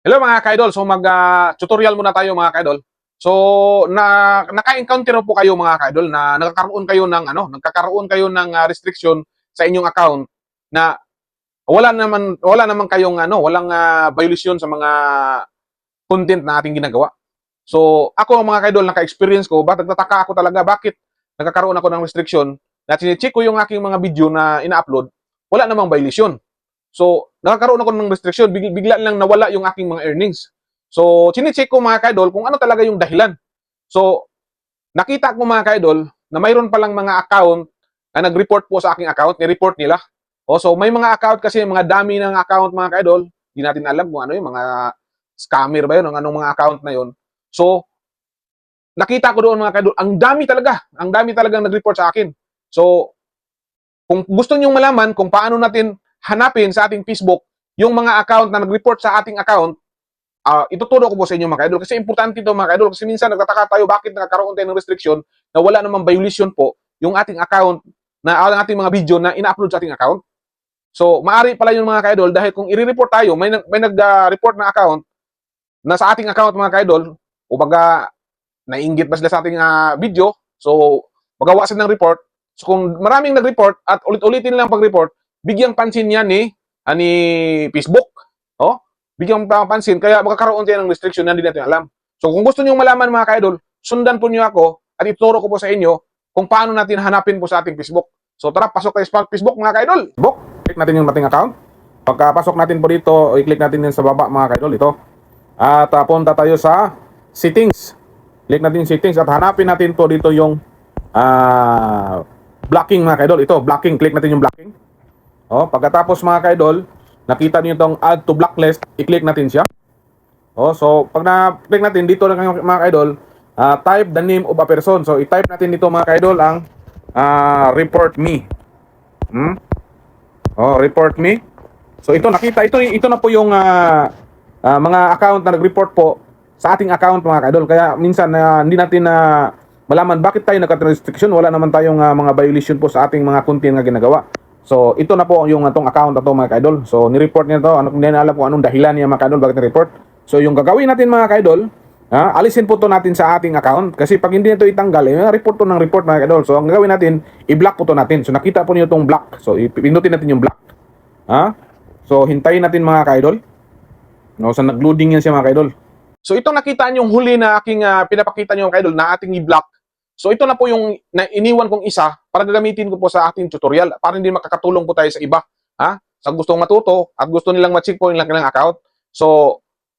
Hello mga ka-idol. So mag-tutorial muna tayo mga ka-idol. So na naka-encounter po kayo mga ka-idol na nagkakaroon kayo ng ano, nagkakaroon kayo ng ah, restriction sa inyong account na wala naman wala naman kayong ano, walang ah, violation sa mga content na ating ginagawa. So ako mga ka-idol naka-experience ko, bakit nagtataka ako talaga bakit nagkakaroon ako ng restriction na check ko yung aking mga video na ina-upload, wala namang violation. So, nakakaroon ako ng restriction, bigla, bigla lang nawala yung aking mga earnings. So, chinecheck ko mga kaidol kung ano talaga yung dahilan. So, nakita ko mga kaidol na mayroon palang mga account na nag-report po sa aking account, ni-report nila. O, so, may mga account kasi, mga dami ng account mga kaidol, hindi natin alam kung ano yung mga scammer ba yun, ang anong mga account na yun. So, nakita ko doon mga kaidol, ang dami talaga, ang dami talagang nag-report sa akin. So, kung gusto niyo malaman kung paano natin hanapin sa ating Facebook yung mga account na nag-report sa ating account, ah ituturo ko po sa inyo mga kaidol. Kasi importante ito mga kaidol. Kasi minsan nagtataka tayo bakit nagkakaroon tayo ng restriction na wala namang violation po yung ating account na ang ating mga video na ina-upload sa ating account. So, maari pala yung mga kaidol dahil kung i-report tayo, may, may nag-report na account na sa ating account mga kaidol, o baga nainggit ba sila sa ating ah, video, so magawa sila ng report. So kung maraming nag-report at ulit-ulitin lang pag-report, bigyang pansin yan ni, ah, ni Facebook. Oh, bigyang pa- pansin. Kaya magkakaroon tayo ng restriction na hindi natin alam. So kung gusto niyo malaman mga ka-idol, sundan po niyo ako at ituro ko po sa inyo kung paano natin hanapin po sa ating Facebook. So tara, pasok tayo sa Facebook mga ka-idol. Facebook, click natin yung ating account. Pagkapasok natin po dito, i-click natin din sa baba mga ka-idol ito. At uh, punta tayo sa settings. Click natin yung settings at hanapin natin po dito yung ah blocking mga ka-idol. Ito, blocking. Click natin yung blocking. Oh, pagkatapos mga ka-idol, nakita niyo itong add to blacklist, i-click natin siya. Oh, so pag na-click natin dito lang kayo mga ka-idol, ah, type the name of a person. So i-type natin dito mga ka-idol ang ah, report me. Hmm? Oh, report me. So ito nakita ito ito na po yung ah, ah, mga account na nag-report po sa ating account mga ka-idol. Kaya minsan na hindi natin na malaman bakit tayo nagka-restriction, wala naman tayong ah, mga violation po sa ating mga content na ginagawa. So, ito na po yung atong account na to mga ka-idol. So, ni-report niya to. Ano, hindi na alam kung anong dahilan niya mga ka-idol bakit ni-report. So, yung gagawin natin mga ka-idol, ha, alisin po to natin sa ating account. Kasi pag hindi na to itanggal, eh, report to ng report mga ka-idol. So, ang gagawin natin, i-block po to natin. So, nakita po niyo itong block. So, ipindutin natin yung block. Ha? So, hintayin natin mga ka-idol. No, so, nag-loading yan siya mga ka-idol. So, itong nakita yung huli na aking ah, pinapakita niyo ka-idol na ating i-block. So ito na po yung na iniwan kong isa para gagamitin ko po sa ating tutorial para hindi makakatulong po tayo sa iba. Ha? Sa gustong matuto at gusto nilang ma-check po yung kanilang account. So